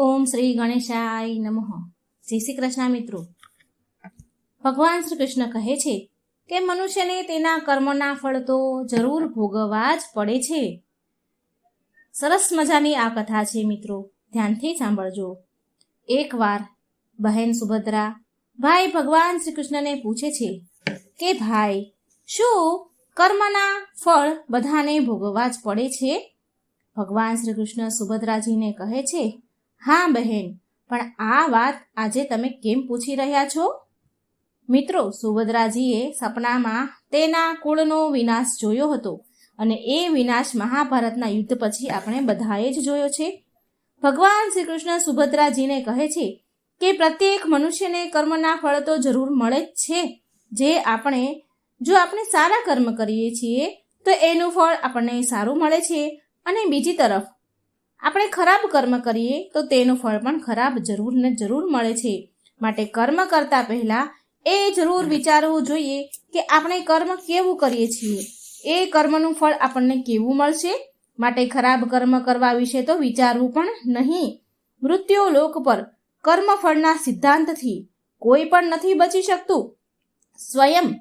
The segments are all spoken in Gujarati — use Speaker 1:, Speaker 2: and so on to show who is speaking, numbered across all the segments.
Speaker 1: ઓમ શ્રી ગણેશાય નમઃ. જય શ્રી કૃષ્ણ મિત્રો. ભગવાન શ્રી કૃષ્ણ કહે છે કે મનુષ્યને તેના કર્મના ફળ તો જરૂર ભોગવવા જ પડે છે. સરસ મજાની આ કથા છે મિત્રો. ધ્યાનથી સાંભળજો. એકવાર બહેન સુભદ્રા ભાઈ ભગવાન શ્રી કૃષ્ણને પૂછે છે કે ભાઈ, શું કર્મના ફળ બધાને ભોગવવા જ પડે છે? ભગવાન શ્રી કૃષ્ણ સુભદ્રાજીને કહે છે હા, બહેન. પણ આ વાત આજે તમે કેમ પૂછી રહ્યા છો? મિત્રો, સુભદ્રાજીએ સપનામાં તેના કુળનો વિનાશ જોયો હતો અને એ વિનાશ મહાભારતના યુદ્ધ પછી આપણે બધાએ જ જોયો છે. ભગવાન શ્રી કૃષ્ણ સુભદ્રાજીને કહે છે કે પ્રત્યેક મનુષ્યને કર્મના ફળ તો જરૂર મળે જ છે. જે આપણે, જો આપણે સારા કર્મ કરીએ છીએ, તો એનું ફળ આપણને સારું મળે છે. અને બીજી તરફ આપણે ખરાબ કર્મ કરીએ તો તેનું ફળ પણ ખરાબ જરૂર ને જરૂર મળે છે. માટે કર્મ કરતા પહેલા એ જરૂર વિચારવું જોઈએ કે આપણે કર્મ કેવું કરીએ છીએ. એ કર્મનું ફળ આપણને કેવું મળશે? માટે ખરાબ કર્મ કરવા વિશે તો વિચારવું પણ નહીં. મૃત્યુ લોક પર કર્મ ફળના સિદ્ધાંતથી કોઈ પણ નથી બચી શકતું. સ્વયં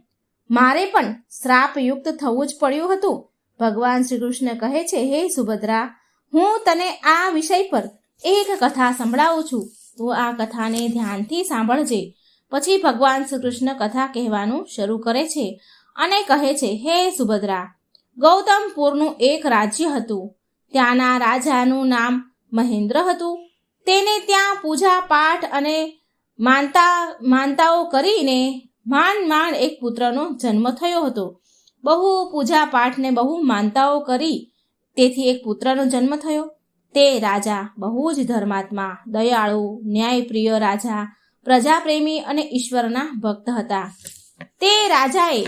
Speaker 1: મારે પણ શ્રાપયુક્ત થવું જ પડ્યું હતું. ભગવાન શ્રી કૃષ્ણ કહે છે, હે સુભદ્રા હું તને આ વિષય પર એક કથા સંભળાવું છું. તું આ કથાને ધ્યાનથી સાંભળજે. પછી ભગવાન શ્રી કથા કહેવાનું શરૂ કરે છે અને કહે છે, હે સુભદ્રા, ગૌતમપુરનું એક રાજ્ય હતું. ત્યાંના રાજાનું નામ મહેન્દ્ર હતું. તેને ત્યાં પૂજા પાઠ અને માનતા, માનતાઓ કરીને માંડ માંડ એક પુત્રનો જન્મ થયો હતો. બહુ પૂજા પાઠને બહુ માનતાઓ કરી તેથી એક પુત્રનો જન્મ થયો. તે રાજા, બહુ જ ધર્માત્મા, દયાળુ, ન્યાયપ્રિય રાજા, પ્રજાપ્રેમી અને ઈશ્વરના ભક્ત હતા. તે રાજાએ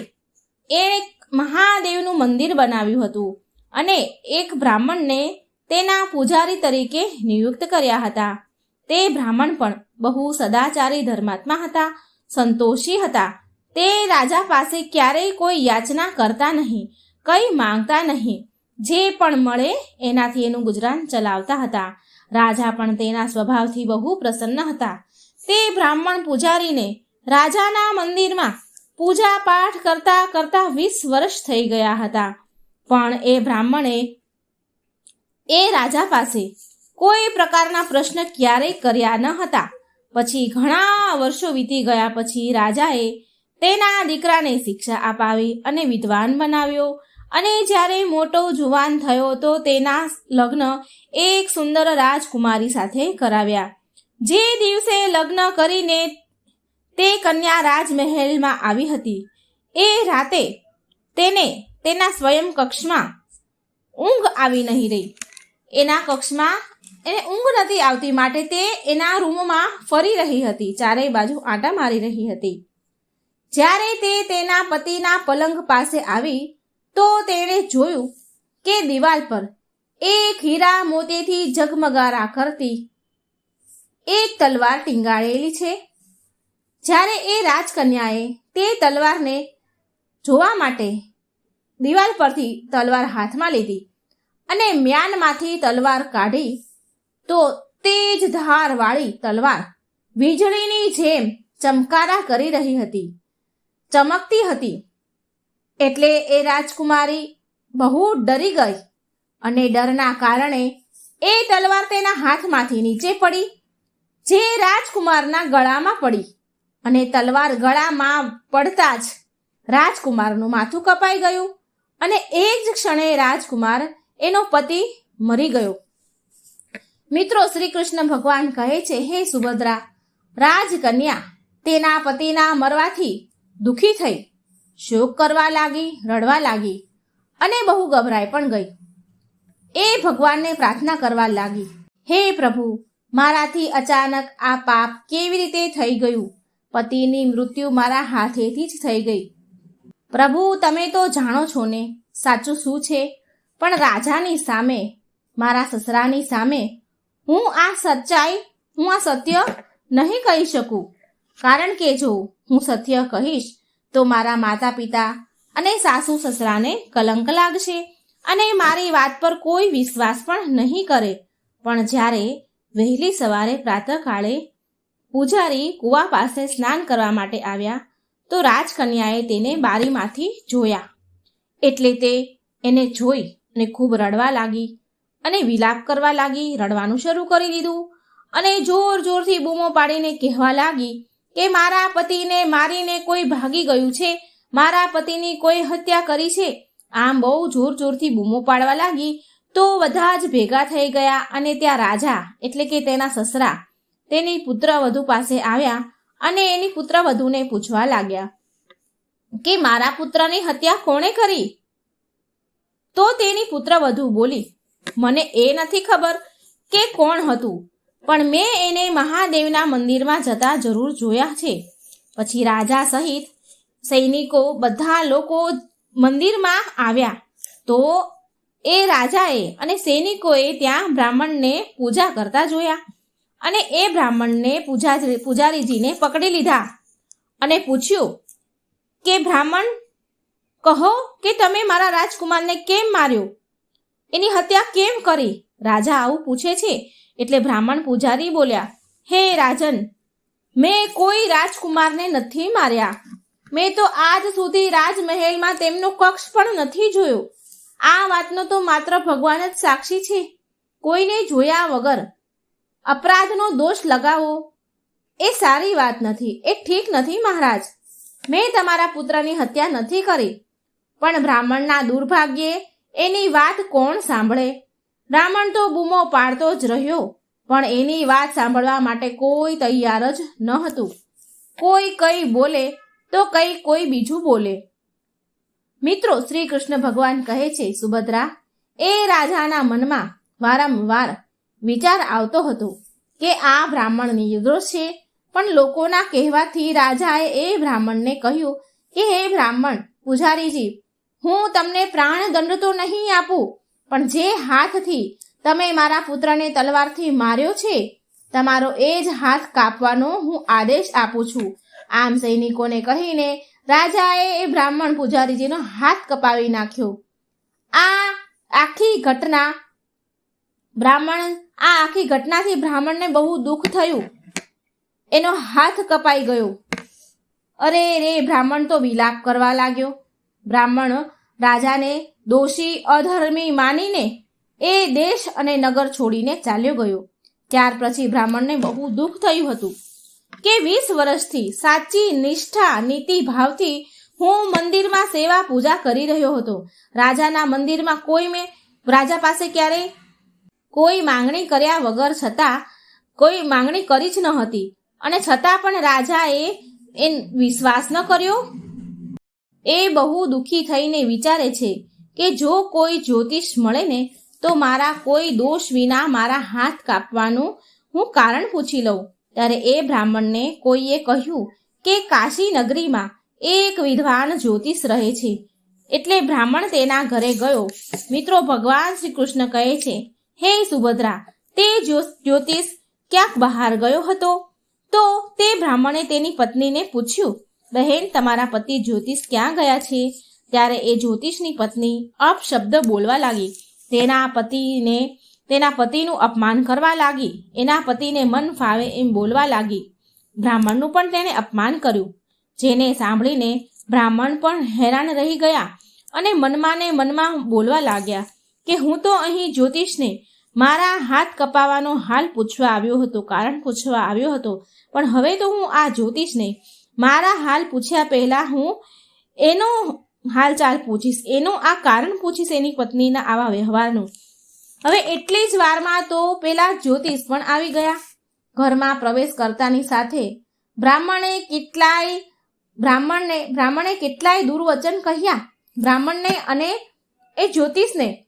Speaker 1: એક મહાદેવનું મંદિર બનાવ્યું હતું અને એક બ્રાહ્મણને તેના પૂજારી તરીકે નિયુક્ત કર્યા હતા. તે બ્રાહ્મણ પણ બહુ સદાચારી ધર્માત્મા હતા, સંતોષી હતા. તે રાજા પાસે ક્યારેય કોઈ યાચના કરતા નહીં, કંઈ માંગતા નહીં. જે પણ મળે એનાથી એનું ગુજરાન ચલાવતા હતા. રાજા પણ તેના સ્વભાવથી બહુ પ્રસન્ન હતા. તે બ્રાહ્મણ પૂજારીને રાજાના મંદિરમાં પૂજા પાઠ કરતા કરતા વીસ વર્ષ થઈ ગયા હતા. પણ એ બ્રાહ્મણે એ રાજા પાસે કોઈ પ્રકારના પ્રશ્ન ક્યારેય કર્યા ન હતા. પછી ઘણા વર્ષો વીતી ગયા પછી રાજાએ તેના દીકરાને શિક્ષા અપાવી અને વિદ્વાન બનાવ્યો. અને જ્યારે મોટો જુવાન થયો તો તેના લગ્ન એક સુંદર રાજકુમારી સાથે કરાવ્યા. જે દિવસે લગ્ન કરીને તે કન્યા રાજમહેલમાં આવી હતી. એ રાતે તેને તેના સ્વયં કક્ષમાં ઊંઘ આવી નહીં રહી. એના કક્ષમાં એને ઊંઘ નથી આવતી માટે તે એના રૂમમાં ફરી રહી હતી, ચારેય બાજુ આંટા મારી રહી હતી. જ્યારે તે તેના પતિના પલંગ પાસે આવી તો તેણે જોયું કે દિવાલ પર એક હીરા મોતીથી ઝગમગારા કરતી એક તલવાર ટીંગાળેલી છે. જ્યારે એ રાજકન્યાએ તે તલવારને જોવા માટે દિવાલ પરથી તલવાર હાથમાં લીધી અને મ્યાનમાંથી તલવાર કાઢી, તો તેજ ધારવાળી તલવાર વીજળીની જેમ ચમકારા કરી રહી હતી, ચમકતી હતી. એટલે એ રાજકુમારી બહુ ડરી ગઈ અને ડરના કારણે એ તલવાર તેના હાથમાંથી નીચે પડી, જે રાજકુમારના ગળામાં પડી અને તલવાર ગળામાં પડતા જ રાજકુમારનું માથું કપાઈ ગયું અને એ જ ક્ષણે રાજકુમાર એનો પતિ મરી ગયો. મિત્રો શ્રી કૃષ્ણ ભગવાન કહે છે, હે સુભદ્રા, રાજકન્યા, તેના પતિના મરવાથી દુઃખી થઈ શોક કરવા લાગી, રડવા લાગી અને બહુ ગભરાઈ પણ ગઈ. એ ભગવાનને પ્રાર્થના કરવા લાગી, હે પ્રભુ, મારાથી અચાનક આ પાપ કેવી રીતે થઈ ગયું? પતિની મૃત્યુ મારા હાથેથી જ થઈ ગઈ. પ્રભુ, તમે તો જાણો છો ને, સાચું શું છે? પણ રાજાની સામે, મારા સસરાની સામે હું આ સચ્ચાઈ, હું આ સત્ય નહીં કહી શકું. કારણ કે જો હું સત્ય કહીશ તો મારા માતા પિતા અને સાસુ સસરાને કલંક લાગશે અને મારી વાત પર કોઈ વિશ્વાસ પણ નહીં કરે. પણ જ્યારે વહેલી સવારે પ્રાતઃકાળે પૂજારી કુવા પાસે સ્નાન કરવા માટે આવ્યા, તો રાજકન્યાએ તેને બારીમાંથી જોયા. એટલે તે એને જોઈ અને ખૂબ રડવા લાગી અને વિલાપ કરવા લાગી, રડવાનું શરૂ કરી દીધું અને જોર જોરથી બૂમો પાડીને કહેવા લાગી કે મારા પતિને મારીને કોઈ ભાગી ગયું છે? મારા પતિની કોઈ હત્યા કરી છે? આમ બહુ જોર જોરથી બૂમો પાડવા લાગી તો બધા જ ભેગા થઈ ગયા અને ત્યાં રાજા, એટલે કે તેના સસરા, તેની પુત્રવધુ પાસે આવ્યા અને એની પુત્રવધુને પૂછવા લાગ્યા, કે મારા પુત્રની હત્યા કોણે કરી? તો તેની પુત્રવધુ બોલી, મને એ નથી ખબર કે કોણ હતું. પણ મેં એને મહાદેવના મંદિરમાં જતા જરૂર જોયા છે. પછી રાજા સહિત સૈનિકો બધા લોકો મંદિરમાં આવ્યા. તો એ રાજાએ અને સૈનિકોએ ત્યાં બ્રાહ્મણને પૂજા કરતા જોયા અને એ બ્રાહ્મણને પૂજા પૂજારીજીને પકડી લીધા અને પૂછ્યું કે, બ્રાહ્મણ, કહો કે તમે મારા રાજકુમારને કેમ માર્યો? એની હત્યા કેમ કરી? રાજા આવું પૂછે છે. એટલે બ્રાહ્મણ પૂજારી બોલ્યા, હે રાજન, મેં કોઈ રાજકુમારને નથી માર્યા. મેં તો આજ સુધી રાજમહેલમાં તેમનો કક્ષ પણ નથી જોયો. આ વાતનો તો માત્ર ભગવાન જ સાક્ષી છે. કોઈને જોયા વગર અપરાધનો દોષ લગાવો. એ સારી વાત નથી, એ ઠીક નથી મહારાજ. મેં તમારા પુત્રની હત્યા નથી કરી. પણ બ્રાહ્મણના દુર્ભાગ્યે એની વાત કોણ સાંભળે? બ્રાહ્મણ તો બૂમો પાડતો જ રહ્યો, પણ એની વાત સાંભળવા માટે કોઈ તૈયાર જ ન હતું. કોઈ કઈ બોલે તો કઈ કોઈ બીજું બોલે. મિત્રો શ્રી કૃષ્ણ ભગવાન કહે છે, સુભદ્રા, એ રાજાના મનમાં વારંવાર વિચાર આવતો હતો કે આ બ્રાહ્મણ નિર્દોષ છે, પણ લોકોના કહેવાથી રાજાએ એ બ્રાહ્મણને કહ્યું કે, હે બ્રાહ્મણ, પૂજારીજી, હું તમને પ્રાણદંડ તો નહીં આપું પણ જે હાથથી તમે મારા પુત્રને તલવારથી માર્યો છે, તમારો એ જ હાથ કાપવાનો હું આદેશ આપું છું. આમ સૈનિકોને કહીને રાજાએ એ બ્રાહ્મણ પૂજારીજીનો હાથ કપાવી નાખ્યો. આ આખી ઘટના બ્રાહ્મણ, આ આખી ઘટનાથી બ્રાહ્મણને બહુ દુઃખ થયું. એનો હાથ કપાઈ ગયો. અરે રે, બ્રાહ્મણ તો વિલાપ કરવા લાગ્યો. બ્રાહ્મણ રાજાને દોષી અધર્મી માનીને એ દેશ અને નગર છોડીને ચાલ્યો ગયો. ત્યાર પછી બ્રાહ્મણને બહુ દુઃખ થયું હતું કે વીસ વર્ષથી સાચી નિષ્ઠા, નીતિ ભાવથી હું મંદિરમાં સેવા પૂજા કરી રહ્યો હતો. રાજાના મંદિરમાં કોઈ મેં, રાજા પાસે ક્યારેય કોઈ માંગણી કર્યા વગર છતાં કોઈ માંગણી કરી જ ન હતી. અને છતાં પણ રાજાએ એ વિશ્વાસ ન કર્યો. એ બહુ દુઃખી થઈને વિચારે છે કે જો કોઈ જ્યોતિષ મળે ને, તો મારા કોઈ દોષ વિના મારા હાથ કાપવાનું હું કારણ પૂછી લઉં. ત્યારે એ બ્રાહ્મણને કોઈએ કહ્યું કે કાશી નગરીમાં એક વિદ્વાન જ્યોતિષ રહે છે. એટલે બ્રાહ્મણ તેના ઘરે ગયો. મિત્રો, ભગવાન શ્રી કૃષ્ણ કહે છે, હે સુભદ્રા, તે જ્યોતિષ ક્યાંક બહાર ગયો હતો? તો તે બ્રાહ્મણે તેની પત્નીને પૂછ્યું, બહેન, તમારા પતિ જ્યોતિષ ક્યાં ગયા છે? ત્યારે એ જ્યોતિષની પત્ની અપશબ્દ બોલવા લાગી. તેના પતિને, તેના પતિનું અપમાન કરવા લાગી. એના પતિને મન ફાવે એમ બોલવા લાગી. બ્રાહ્મણનું પણ તેણે અપમાન કર્યું. જેને સાંભળીને બ્રાહ્મણ પણ હેરાન રહી ગયા અને મનમાં ને મનમાં બોલવા લાગ્યા કે હું તો અહીં જ્યોતિષને મારા હાથ કપાવાનો હાલ પૂછવા આવ્યો હતો, કારણ પૂછવા આવ્યો હતો. પણ હવે તો હું આ જ્યોતિષને મારા હાલ પૂછ્યા પહેલાં હું એનો હાલચાલ પૂછીશ. એનું આ કારણ પૂછીશ એની પત્નીના આવા વ્યવહારનું. હવે એટલી જ વારમાં તો પેલા જ્યોતિષ પણ આવી ગયા. ઘરમાં પ્રવેશ કરતાની સાથે બ્રાહ્મણે કેટલાય, બ્રાહ્મણને, બ્રાહ્મણે કેટલાય દુર્વચન કહ્યા. બ્રાહ્મણને અને એ જ્યોતિષને.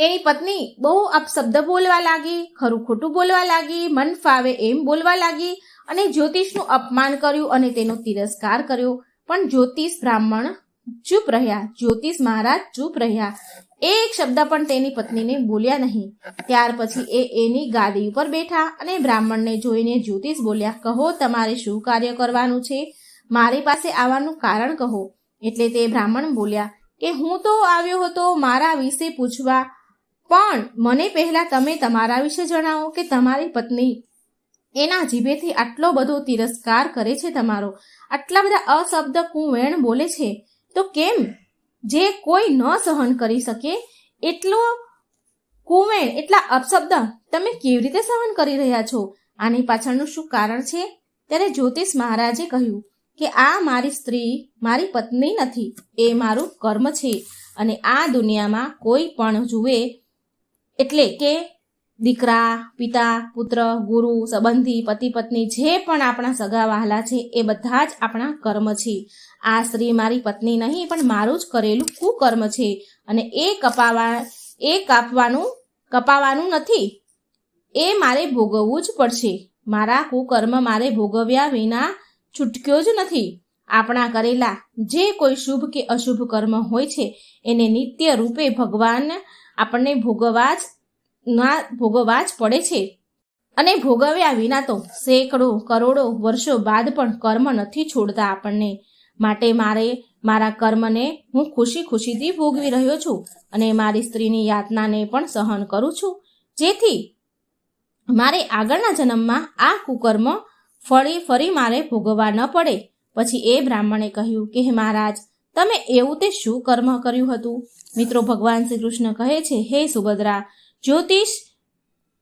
Speaker 1: એની પત્ની બહુ અપશબ્દ બોલવા લાગી, ખરું ખોટું બોલવા લાગી, મન ફાવે એમ બોલવા લાગી અને જ્યોતિષનું અપમાન કર્યું અને તેનો તિરસ્કાર કર્યો. પણ જ્યોતિષ બ્રાહ્મણ ચૂપ રહ્યા. જ્યોતિષ મહારાજ ચૂપ રહ્યા. એક શબ્દ પણ તેની પત્નીને બોલ્યા નહીં. ત્યાર પછી એ એની ગાદી ઉપર બેઠા અને બ્રાહ્મણને જોઈને જ્યોતિષ બોલ્યા, કહો તમારે શું કાર્ય કરવાનું છે? મારી પાસે આવવાનું કારણ કહો. એટલે તે બ્રાહ્મણ બોલ્યા, કે હું તો આવ્યો હતો મારા વિશે પૂછવા. પણ મને પહેલા તમે તમારા વિશે જણાવો કે તમારી પત્ની એના જીભેથી આટલો બધો તિરસ્કાર કરે છે તમારો? આટલા બધા અશબ્દ કુવેણ બોલે છે? તો કેમ? જે કોઈ ન સહન કરી શકે, એટલો કુવેણ, એટલા અપશબ્દ તમે કેવી રીતે સહન કરી રહ્યા છો? આની પાછળનું શું કારણ છે? ત્યારે જ્યોતિષ મહારાજે કહ્યું કે આ મારી સ્ત્રી, મારી પત્ની નથી, એ મારું કર્મ છે. અને આ દુનિયામાં કોઈ પણ જુએ એટલે કે દીકરા, પિતા, પુત્ર, ગુરુ, સંબંધી, પતિ, પત્ની જે પણ આપણા સગા વહાલા છે એ બધા જ આપણા કર્મ છે. આ સ્ત્રી મારી પત્ની નહીં, પણ મારું જ કરેલું કુકર્મ છે અને એ કપાવા, એ કાપવાનું, કપાવાનું નથી. એ મારે ભોગવવું જ પડશે. મારા કુકર્મ મારે ભોગવ્યા વિના છૂટક્યો જ નથી. આપણા કરેલા જે કોઈ શુભ કે અશુભ કર્મ હોય છે, એને નિત્ય રૂપે ભગવાન આપણને ભોગવવા જ ના ભોગવવા જ પડે છે. અને ભોગવ્યા વિના તો સેંકડો, કરોડો વર્ષો બાદ પણ કર્મ નથી છોડતા આપણને. માટે મારે મારા કર્મને હું ખુશી ખુશીથી ભોગવી રહ્યો છું અને મારી સ્ત્રીની યાતનાને પણ સહન કરું છું. જેથી મારે આગળના જન્મમાં આ કુકર્મ ફરી ફરી મારે ભોગવવા ન પડે. પછી એ બ્રાહ્મણે કહ્યું કે, હે મહારાજ, તમે એવું તે શું કર્મ કર્યું હતું? મિત્રો, ભગવાન શ્રી કૃષ્ણ કહે છે, હે સુભદ્રા જ્યોતિષ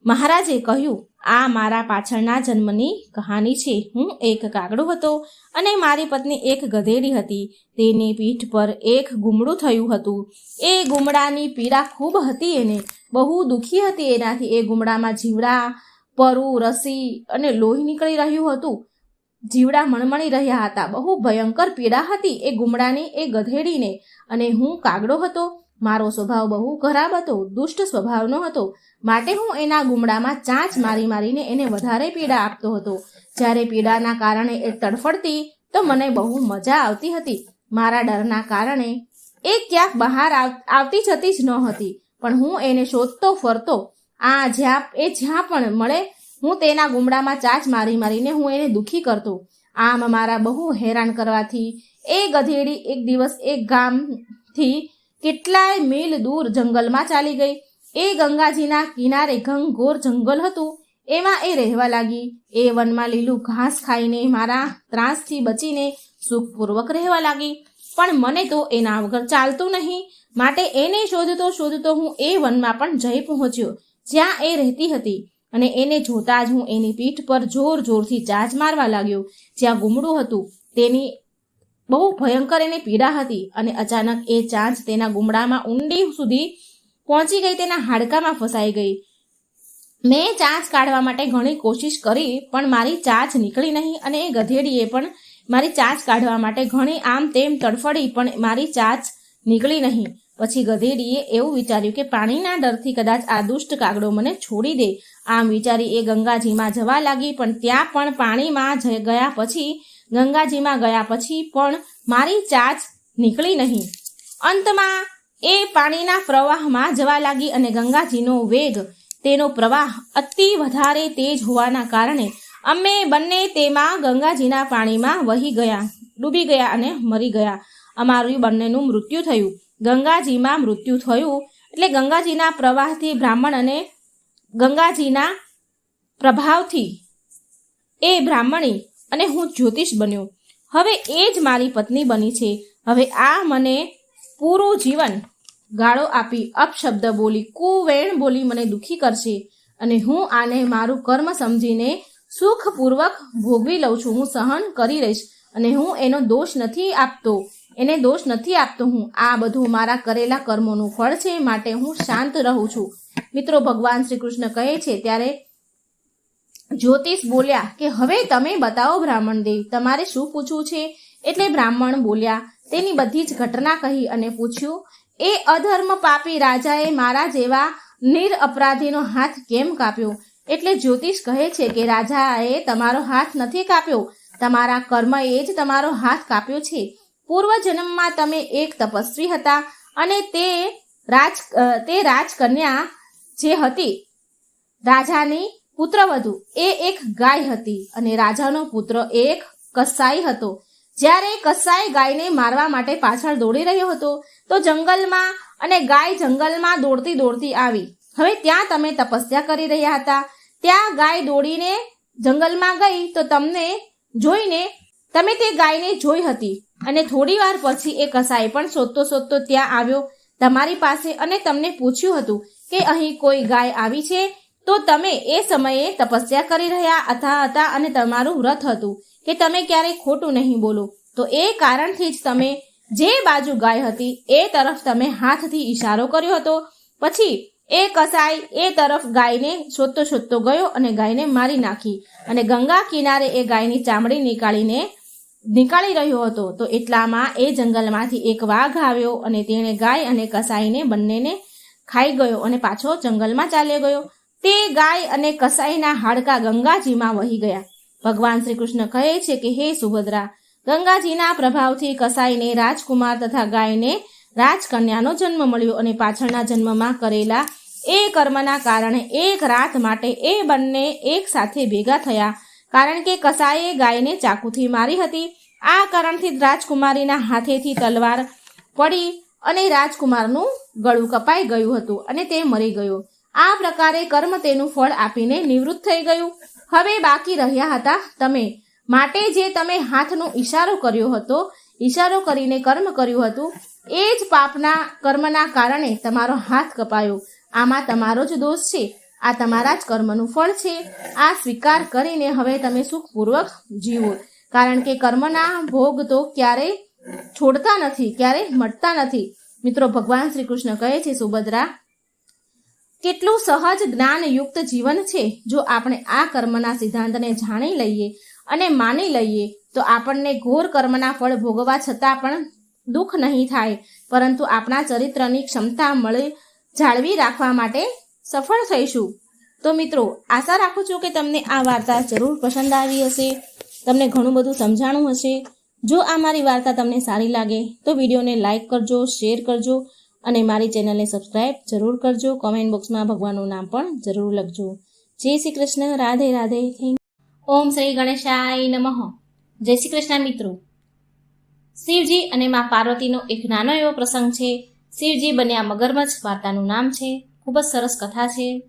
Speaker 1: મહારાજે કહ્યું, આ મારા પાછળના જન્મની કહાની છે. હું એક કાગડો હતો અને મારી પત્ની એક ગધેડી હતી. તેની પીઠ પર એક ગુમડું થયું હતું. એ ગુમડાની પીડા ખૂબ હતી એને. બહુ દુઃખી હતી એનાથી. એ ગુમડામાં જીવડા, પરુ, રસી અને લોહી નીકળી રહ્યું હતું. જીવડા મણમણી રહ્યા હતા. બહુ ભયંકર પીડા હતી. એ ગુમડાની, એ ગધેડીને અને હું કાગડો હતો, મારો સ્વભાવ બહુ ખરાબ હતો, દુષ્ટ સ્વભાવનો હતો. માટે હું એના ગુમડામાં ચાંચ મારી મારીને એને વધારે પીડા આપતો હતો. જ્યારે પીડાના કારણે એ તડફડતી, તો મને બહુ મજા આવતી હતી. મારા ડરના કારણે એ ક્યાંક બહાર આવ- આવતી જતી જ ન હતી. પણ હું એને શોધતો ફરતો. આ જ્યાં, એ જ્યાં પણ મળે, હું તેના ગુમડામાં ચાંચ મારી મારીને હું એને દુઃખી કરતો. આમ મારા બહુ હેરાન કરવાથી એ ગધેડી એક દિવસ એક ગામથી કેટલાય મીલ દૂર જંગલમાં ચાલી ગઈ. એ ગંગાજીના કિનારે ઘંઘોર જંગલ હતું. એમાં એ રહેવા લાગી. એ વનમાં લીલું ઘાસ ખાઈને મારા ત્રાસથી બચીને સુખપૂર્વક રહેવા લાગી. પણ મને તો એના વગર ચાલતું નહીં. માટે એને શોધતો શોધતો હું એ વનમાં પણ જઈ પહોંચ્યો, જ્યાં એ રહેતી હતી. અને એને જોતા જ હું એની પીઠ પર જોર જોરથી ચાંચ મારવા લાગ્યો. જ્યાં ગુમડું હતું, તેની બહુ ભયંકર એને પીડા હતી અને અચાનક એ ચાંચ તેના ગુમડામાં ઊંડી સુધી પહોંચી ગઈ, તેના હાડકામાં ફસાઈ ગઈ. મેં ચાંચ કાઢવા માટે ઘણી કોશિશ કરી, પણ મારી ચાંચ નીકળી નહીં અને એ ગધેડીએ પણ મારી ચાંચ કાઢવા માટે ઘણી આમ તેમ તડફડી, પણ મારી ચાંચ નીકળી નહીં. પછી ગધેડીએ એવું વિચાર્યું કે પાણીના ડરથી કદાચ આ દુષ્ટ કાગડો મને છોડી દે. આમ વિચારી એ ગંગાજીમાં જવા લાગી, પણ ત્યાં પણ પાણીમાં ગયા પછી ગંગાજીમાં ગયા પછી પણ મારી ચાચ નીકળી નહીં. અંતમાં એ પાણીના પ્રવાહમાં જવા લાગી અને ગંગાજીનો વેગ તેનો પ્રવાહ અતિ વધારે તેજ હોવાના કારણે અમે બંને તેમાં ગંગાજીના પાણીમાં વહી ગયા, ડૂબી ગયા અને મરી ગયા. અમારું બંનેનું મૃત્યુ થયું. ગંગાજીમાં મૃત્યુ થયું એટલે ગંગાજીના પ્રવાહથી બ્રાહ્મણ અને ગંગાજીના પ્રભાવથી એ બ્રાહ્મણી અને હું જ્યોતિષ બન્યો. હવે એ જ મારી પત્ની બની છે. હવે આ મને પૂરું જીવન ગાળો આપી અપશબ્દ બોલી, કુવેણ બોલી મને દુઃખી કરશે. અને હું આને મારું કર્મ સમજીને સુખપૂર્વક ભોગવી લઉં છું. હું સહન કરી રહીશ અને હું એનો દોષ નથી આપતો. એને દોષ નથી આપતો હું. આ બધું મારા કરેલા કર્મોનું ફળ છે. માટે હું શાંત રહું છું. મિત્રો, ભગવાન શ્રી કૃષ્ણ કહે છે, ત્યારે જ્યોતિષ બોલ્યા કે, હવે તમે બતાવો બ્રાહ્મણ દેવ, તમારે શું પૂછવું છે? એટલે બ્રાહ્મણ બોલ્યા, તેની બધી જ ઘટના કહી અને પૂછ્યું, એ અધર્મ પાપી રાજાએ મારા જેવા નિર અપરાધીનો હાથ કેમ કાપ્યો? એટલે જ્યોતિષ કહે છે કે, રાજાએ તમારો હાથ નથી કાપ્યો. તમારા કર્મએ જ તમારો હાથ કાપ્યો છે. પૂર્વ જન્મમાં તમે એક તપસ્વી હતા અને તે રાજ તે રાજકન્યા જે હતી, રાજાની પુત્રવધુ એ એક ગાય હતી અને રાજાનો પુત્ર એક કસાઈ હતો. જ્યારે કસાઈ ગાયને મારવા માટે પાછળ દોડી રહ્યો હતો, તો જંગલમાં અને ગાય જંગલમાં દોડતી દોડતી આવી. હવે ત્યાં તમે તપસ્યા કરી રહ્યા હતા. ત્યાં ગાય દોડીને જંગલમાં ગઈ, તો તમને જોઈને, તમે તે ગાયને જોઈ હતી. અને થોડી વાર પછી એ કસાઈ પણ શોધતો શોધતો ત્યાં આવ્યો. તમારી પાસે અને તમને પૂછ્યું હતું કે અહીં કોઈ ગાય આવી છે? તો તમે એ સમયે તપસ્યા કરી રહ્યા હતા હતા અને તમારું વ્રત હતું કે તમે ક્યારેય ખોટું નહીં બોલો. તો એ કારણથી જ તમે જે બાજુ ગાય હતી એ તરફ તમે હાથથી ઈશારો કર્યો હતો. પછી એ કસાઈ એ તરફ ગાયને શોધતો શોધતો ગયો અને ગાયને મારી નાખી અને ગંગા કિનારે એ ગાયની ચામડી નીકાળીને નીકાળી રહ્યો હતો. તો એટલામાં એ જંગલમાંથી એક વાઘ આવ્યો અને તેણે ગાય અને કસાઈને બંનેને ખાઈ ગયો અને પાછો જંગલમાં ચાલ્યો ગયો. તે ગાય અને કસાઈના હાડકા ગંગાજીમાં વહી ગયા. ભગવાન શ્રી કૃષ્ણ કહે છે કે, હે સુભદ્રા, ગંગાજીના પ્રભાવથી કસાઈને રાજકુમાર તથા ગાયને રાજકન્યાનો જન્મ મળ્યો અને પાછળના જન્મમાં કરેલા એ કર્મના કારણે એક રાત માટે એ બંને એક સાથે ભેગા થયા. કારણ કે કસાઈએ ગાયને ચાકુથી મારી હતી. આ કારણથી રાજકુમારીના હાથેથી તલવાર પડી અને રાજકુમારનું ગળું કપાઈ ગયું હતું અને તે મરી ગયો. આ પ્રકારે કર્મ તેનું ફળ આપીને નિવૃત્ત થઈ ગયું. હવે બાકી રહ્યા હતા તમે. માટે જે તમે હાથનો ઈશારો કર્યો હતો, ઈશારો કરીને કર્મ કર્યું હતું, એ જ પાપના કર્મના કારણે તમારો હાથ કપાયો. આમાં તમારો જ દોષ છે. આ તમારા જ કર્મનું ફળ છે. આ સ્વીકાર કરીને હવે તમે સુખપૂર્વક જીવો. કારણ કે કર્મના ભોગ તો ક્યારેય છોડતા નથી ક્યારેય મટતા નથી. મિત્રો, ભગવાન શ્રી કૃષ્ણ કહે છે, સુભદ્રા કેટલું સહજ જ્ઞાનયુક્ત જીવન છે? જો આપણે આ કર્મના સિદ્ધાંતને જાણી લઈએ અને માની લઈએ, તો આપણને ઘોર કર્મના ફળ ભોગવવા છતાં પણ દુઃખ નહીં થાય, પરંતુ આપણા ચરિત્રની ક્ષમતા મળી જાળવી રાખવા માટે સફળ થઈશું. તો મિત્રો, આશા રાખું છું કે તમને આ વાર્તા જરૂર પસંદ આવી હશે. તમને ઘણું બધું સમજાણું હશે. જો આ મારી વાર્તા તમને સારી લાગે, તો વિડીયોને લાઇક કરજો, શેર કરજો અને મારી ચેનલને સબસ્ક્રાઈબ જરૂર કરજો. કોમેન્ટ બોક્સમાં ભગવાનનું નામ પણ જરૂર લખજો. જય શ્રી કૃષ્ણ. રાધે રાધે. ઓમ શ્રી ગણેશાય નમઃ. જય શ્રી કૃષ્ણ મિત્રો. શિવજી અને મા પાર્વતીનો એક નાનો એવો પ્રસંગ છે. શિવજી બન્યા મગરમચ્છ વાર્તાનું નામ છે. ખૂબ જ સરસ કથા છે.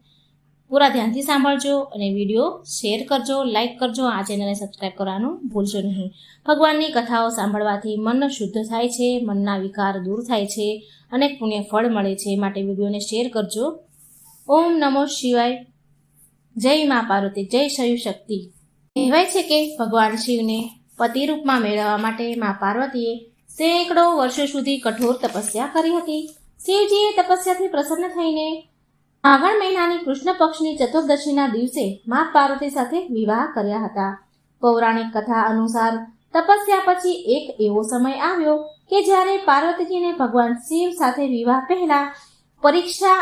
Speaker 1: પૂરા ધ્યાનથી સાંભળજો અને વીડિયો શેર કરજો લાઇક કરજો. આ ચેનલને સબસ્ક્રાઈબ કરવાનું ભૂલશો નહીં. ભગવાનની કથાઓ સાંભળવાથી મન શુદ્ધ થાય છે, મનના વિકાર દૂર થાય છે, અનેક પુણ્ય ફળ મળે છે. માટે વિડીયોને શેર કરજો. ઓમ નમો શિવાય. જય મા પાર્વતી, જય શયુ શક્તિ. કહેવાય છે કે ભગવાન શિવને પતિ રૂપમાં મેળવવા માટે મા પાર્વતીએ સેંકડો વર્ષો સુધી કઠોર તપસ્યા કરી હતી. શિવજીએ તપસ્યાથી પ્રસન્ન થઈને આગળ મહિનાની કૃષ્ણ પક્ષની ચતુર્દશીના દિવસે મા પાર્વતી સાથે વિવાહ કર્યા હતા. પૌરાણિક કથા અનુસાર તપસ્યા પછી એક એવો સમય આવ્યો કે જ્યારે પાર્વતીજીને ભગવાન શિવ સાથે વિવાહ પહેલા પરીક્ષા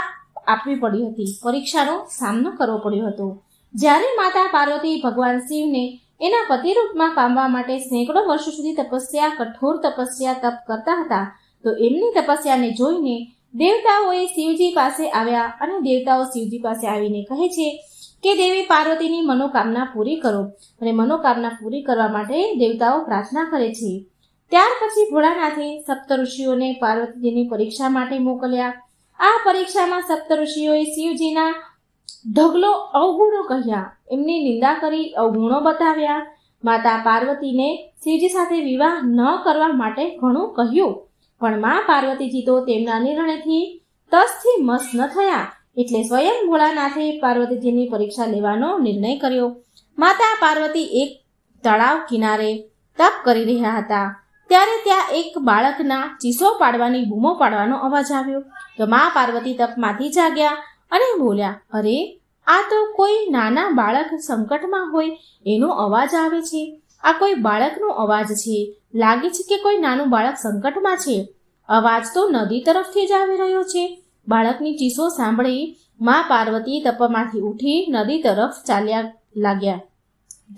Speaker 1: આપવી પડી હતી. પરીક્ષાનો સામનો કરવો પડ્યો હતો. જ્યારે માતા પાર્વતી ભગવાન શિવને એના પતિરૂપમાં પામવા માટે સેંકડો વર્ષો સુધી તપસ્યા, કઠોર તપસ્યા, તપ કરતા હતા, તો એમની તપસ્યાને જોઈને દેવતાઓએ શિવજી પાસે આવ્યા અને દેવતાઓ શિવજી પાસે આવીને કહે છે કે, દેવી પાર્વતીની મનોકામના પૂરી કરો અને મનોકામના પૂરી કરવા માટે દેવતાઓ પ્રાર્થના કરે છે. ત્યાર પછી ભોળાનાથે સપ્ત ઋષિઓને પાર્વતીજીની પરીક્ષા માટે મોકલ્યા. આ પરીક્ષામાં સપ્ત ઋષિઓએ શિવજીના ઢગલો અવગુણો કહ્યા. એમની નિંદા કરી, અવગુણો બતાવ્યા. માતા પાર્વતીને શિવજી સાથે વિવાહ ન કરવા માટે ઘણું કહ્યું. પણ મા પાર્વતીજી તો તેમના નિર્ણયથી તસથી મસ્ત ન થયા એટલે સ્વયં ભોળાનાથે પાર્વતીજીની પરીક્ષા લેવાનો નિર્ણય કર્યો. માતા પાર્વતી એક તળાવ કિનારે તપ કરી રહ્યા હતા. ત્યારે ત્યાં એક બાળકના ચીસો પાડવાની બૂમો પાડવાનો અવાજ આવ્યો. તો મા પાર્વતી તપમાંથી જાગ્યા અને બોલ્યા, અરે, આ તો કોઈ નાના બાળક સંકટમાં હોય એનો અવાજ આવે છે. આ કોઈ બાળકનો અવાજ છે? લાગે છે કે કોઈ નાનું બાળક સંકટમાં છે? અવાજ તો નદી તરફથી જ આવી રહ્યો છે. બાળકની ચીસો સાંભળી મા પાર્વતી તપમાંથી ઉઠી નદી તરફ ચાલ્યા લાગ્યા.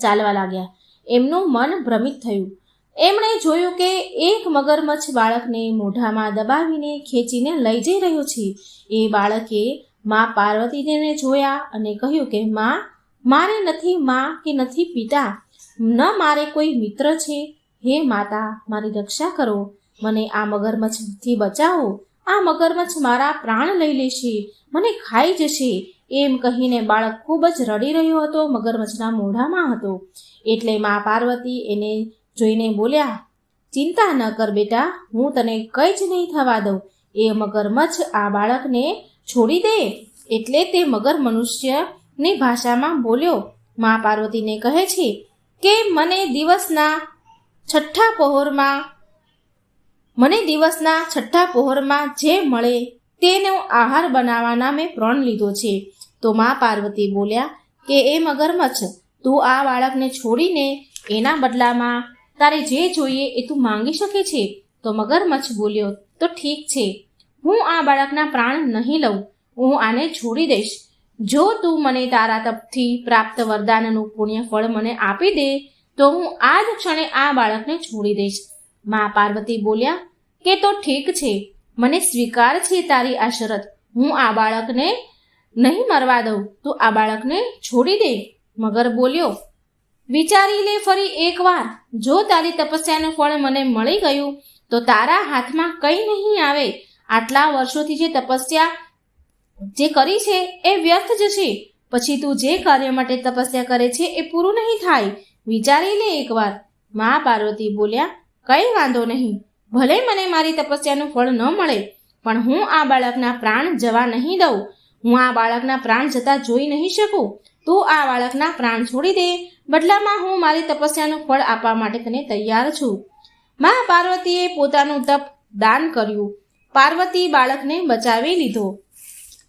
Speaker 1: ચાલવા લાગ્યા. એમનું મન ભ્રમિત થયું. એમણે જોયું કે એક મગરમચ્છ બાળકને મોઢામાં દબાવીને ખેંચીને લઈ જઈ રહ્યો છે. એ બાળકે મા પાર્વતીને જોયા અને કહ્યું કે, માં, મારે નથી માં કે નથી પિતા. ન મારે કોઈ મિત્ર છે? હે માતા, મારી રક્ષા કરો. મને આ મગરમચ્છથી બચાવો. આ મગરમચ્છ મારા પ્રાણ લઈ લેશે. મને ખાઈ જશે. એમ કહીને બાળક ખૂબ જ રડી રહ્યો હતો મગરમચ્છના મોઢામાં હતો. એટલે મા પાર્વતી એને જોઈને બોલ્યા, ચિંતા ન કર બેટા, હું તને કંઈ જ નહીં થવા દઉં. એ મગરમચ્છ આ બાળકને છોડી દે. એટલે તે મગર મનુષ્યની ભાષામાં બોલ્યો. મા પાર્વતીને કહે છે કે મને દિવસના છઠ્ઠા પહોરમાં, મને દિવસના છઠ્ઠા પહોરમાં જે મળે તેનો આહાર બનાવવાના મેં પ્રણ લીધો છે. તો મા પાર્વતી બોલ્યા કે એ મગરમચ્છ, તું આ બાળકને છોડીને એના બદલામાં તારે જે જોઈએ એ તું માંગી શકે છે? તો મગરમચ્છ બોલ્યો, તો ઠીક છે. હું આ બાળકના પ્રાણ નહીં લઉં. હું આને છોડી દઈશ. જો તું મને તારા તપથી પ્રાપ્ત વરદાનનું પુણ્ય ફળ મને આપી દે, તો હું આ જ ક્ષણે આ બાળકને છોડી દઈશ. મા પાર્વતી બોલ્યા, કે તો ઠીક છે. મને સ્વીકાર છે તારી આ શરત. હું આ બાળકને નહીં મરવા દઉં. તું આ બાળકને છોડી દે. મગર બોલ્યો, વિચારી લે ફરી એકવાર. જો તારી તપસ્યાનું ફળ મને મળી ગયું, તો તારા હાથમાં કંઈ નહીં આવે. આટલા વર્ષોથી જે તપસ્યા જે કરી છે એ વ્યર્થ જશે પછી તું જે કાર્ય માટે તપસ્યા કરે છે એ પૂરું નહીં થાય. વિચારી લે એકવાર મા પાર્વતી બોલ્યા, કંઈ વાંધો નહીં. ભલે મને મારી તપસ્યાનું ફળ ન મળે, પણ હું આ બાળકના પ્રાણ જવા નહીં દઉં. હું આ બાળકના પ્રાણ જતા જોઈ નહીં શકું. તું આ બાળકના પ્રાણ છોડી દે. બદલામાં હું મારી તપસ્યાનું ફળ આપવા માટે તને તૈયાર છું. મા પાર્વતીએ પોતાનું તપ દાન કર્યું. પાર્વતી બાળકને બચાવી લીધો.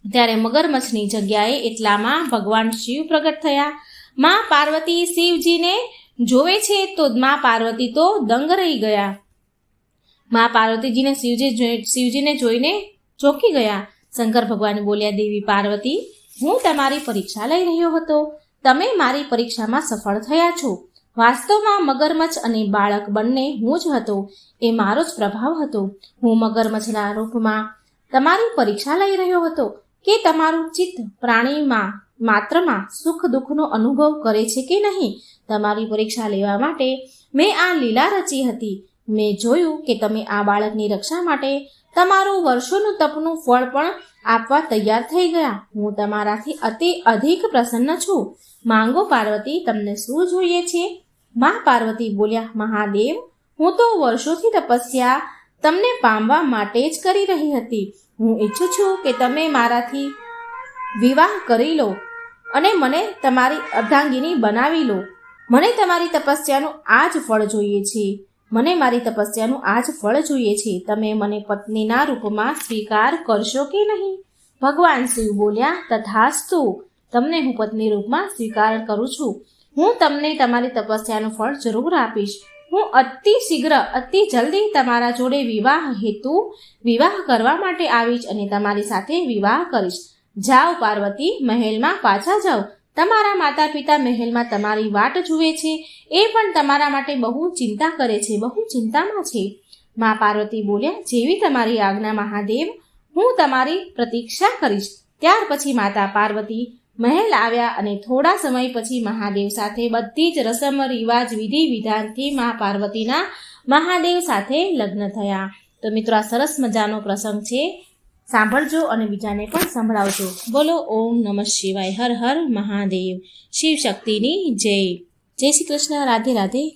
Speaker 1: ત્યારે મગરમચ્છની જગ્યાએ એટલામાં ભગવાન શિવ પ્રગટ થયા. મા પાર્વતી શિવજીને જોવે છે તો મા પાર્વતી તો દંગ રહી ગયા. મા પાર્વતીજીને શિવજી શિવજીને જોઈને ચોંકી ગયા. શંકર ભગવાન બોલ્યા, દેવી પાર્વતી, હું તમારી પરીક્ષા લઈ રહ્યો હતો. તમે મારી પરીક્ષામાં સફળ થયા છો. વાસ્તવમાં મગરમચ્છ અને બાળક બંને હું જ હતો. એ મારો જ પ્રભાવ હતો. હું મગરમચ્છના રૂપમાં તમારી પરીક્ષા લઈ રહ્યો હતો. કે તમારું ચિત્ત પ્રાણીમાં માત્રમાં સુખ દુઃખનો અનુભવ કરે છે કે નહીં? તમારી પરીક્ષા લેવા માટે મેં આ લીલા રચી હતી. મેં જોયું કે તમે આ બાળકની રક્ષા માટે તમારું વર્ષોનું તપનું ફળ પણ આપવા તૈયાર થઈ ગયા. હું તમારાથી અતિ અધિક પ્રસન્ન છું. માંગો પાર્વતી, તમને શું જોઈએ છે? મા પાર્વતી બોલ્યા, મહાદેવ, હું તો વર્ષોથી તપસ્યા તમને પામવા માટે જ કરી રહી હતી. હું ઈચ્છું છું કે તમે મારાથી વિવાહ કરી લો અને મને તમારી અર્ધાંગીની બનાવી લો. મને તમારી તપસ્યાનું આ જ ફળ જોઈએ છે. મને મારી તપસ્યાનું આ જ ફળ જોઈએ છે. તમે મને પત્નીના રૂપમાં સ્વીકાર કરશો કે નહીં? ભગવાન શિવ બોલ્યા, તથાસ્તુ, તમને હું પત્ની રૂપમાં સ્વીકાર કરું છું. હું તમને તમારી તપસ્યાનું ફળ જરૂર આપીશ. હું અતિ શીઘ્ર, અતિ જલ્દી તમારા જોડે વિવાહ હેતુ, વિવાહ કરવા માટે આવીશ અને તમારી સાથે વિવાહ કરીશ. જાઓ પાર્વતી, મહેલમાં પાછા જાઓ. તમારા માતા પિતા મહેલમાં તમારી વાટ જુએ છે. એ પણ તમારા માટે બહુ ચિંતા કરે છે, બહુ ચિંતામાં છે. મા પાર્વતી બોલ્યા, જેવી તમારી આજ્ઞા, મહાદેવ, હું તમારી પ્રતીક્ષા કરીશ. ત્યાર પછી માતા પાર્વતી મહેલ આવ્યા અને થોડા સમય પછી મહાદેવ સાથે બધી જ રસમ, રિવાજ, વિધિ વિધાનથી મા પાર્વતીના મહાદેવ સાથે લગ્ન થયા. તો મિત્રો, આ સરસ મજાનો પ્રસંગ છે. સાંભળજો અને બીજાને પણ સંભળાવજો. બોલો, ઓમ નમઃ શિવાય. હર હર મહાદેવ. શિવ શક્તિની જય. જય શ્રી કૃષ્ણ. રાધે રાધે.